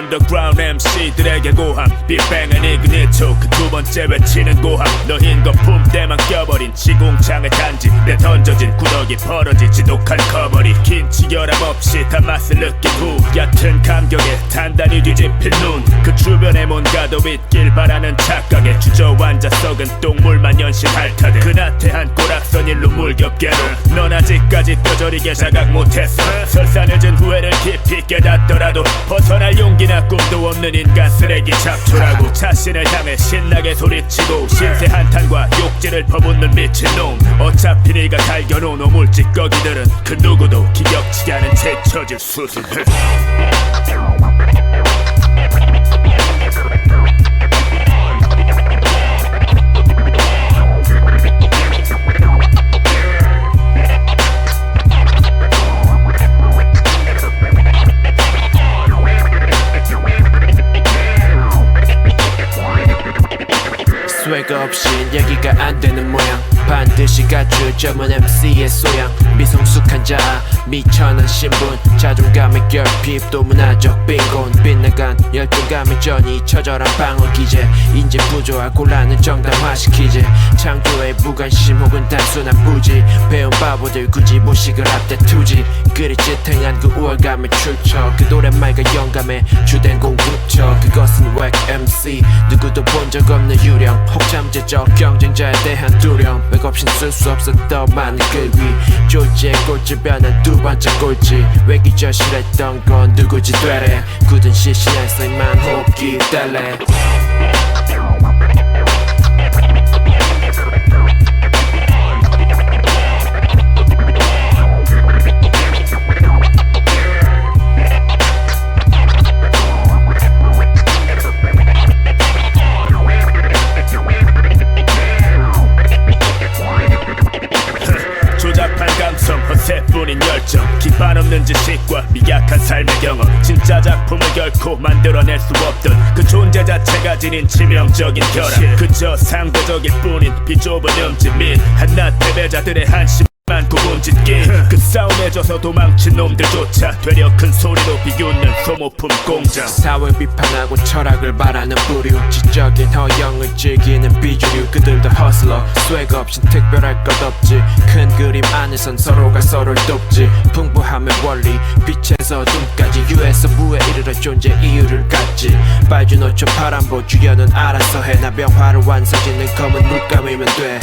언더그라운드 MC들에게 고함. 빅뱅은 이그니토 그두 번째 외치는 고함. 너흰 거품 때만 껴버린 시공창의 단지. 내 던져진 구더기 벌어질 지독한 커버리. 긴 치결함 없이 다 맛을 느낀 후 얕은 감격에 단단히 뒤집힌 눈. 그 주변에 뭔가 더 있길 바라는 착각에 주저앉아 썩은 똥물만 연신할 타듯 그 나태한 꼬락선 일로 물겹게도 넌 아직까지 뼈저리게 자각 못했어. 늦은 후회를 깊이 깨닫더라도 벗어날 용 기나 꿈도 없는 인간 쓰레기 잡초라고 자신을 향해 신나게 소리치고 신세 한탄과 욕지를 퍼붓는 미친놈. 어차피 네가 갈겨놓은 오물 찌꺼기들은 그 누구도 기격치 않은 제처질 수순 스 웨그 없인 얘기가 안 되는 모양 반드시 갖출 점은 MC의 소양. 미성숙한 자아 미천한 신분. 자존감의 결핍 또 문화적 빈곤 빗나간 열등감의 전이 처절한 방어 기제 인재 부조화 곤란을 정당화시키지. 창조의 무관심 혹은 단순한 부지. 배운 바보들 굳이 무식을 앞다투지. 그리 찌탱한 그 우월감의 출처. 그 노랫말과 영감의 주된 공급처. 그것은 웩 MC 누구도 본 적 없는 유령. 혹 잠재적 경쟁자에 대한 두려움 맥 없인 쓸수 없었던 많은 글위 졸지의 꼴찌 변한 두 번째 꼴찌. 왜 기절실했던 건 누구지 되래? 굳은 시신에서 이만 호흡기 달래 열정. 기반 없는 지식과 미약한 삶의 경험. 진짜 작품을 결코 만들어낼 수 없던 그 존재 자체가 지닌 치명적인 결함. 그저 상대적일 뿐인 비좁은 음집 및 한낱 패배자들의 한심 만 구분짓기. 그 싸움에 져서 도망친 놈들조차 되려 큰 소리로 비웃는 소모품 공장. 사회 비판하고 철학을 바라는 부류 지적인 허영을 즐기는 그들도 허슬러 스웨그 없인 특별할 것 없지. 큰 그림 안에선 서로가 서로를 돕지. 풍부함의 원리 빛에서 눈까지 유에서 무에 이르러 존재 이유를 갖지. 빨주노초 파란보 주연은 알아서 해나 병화를 완성짓는 검은 물감이면 돼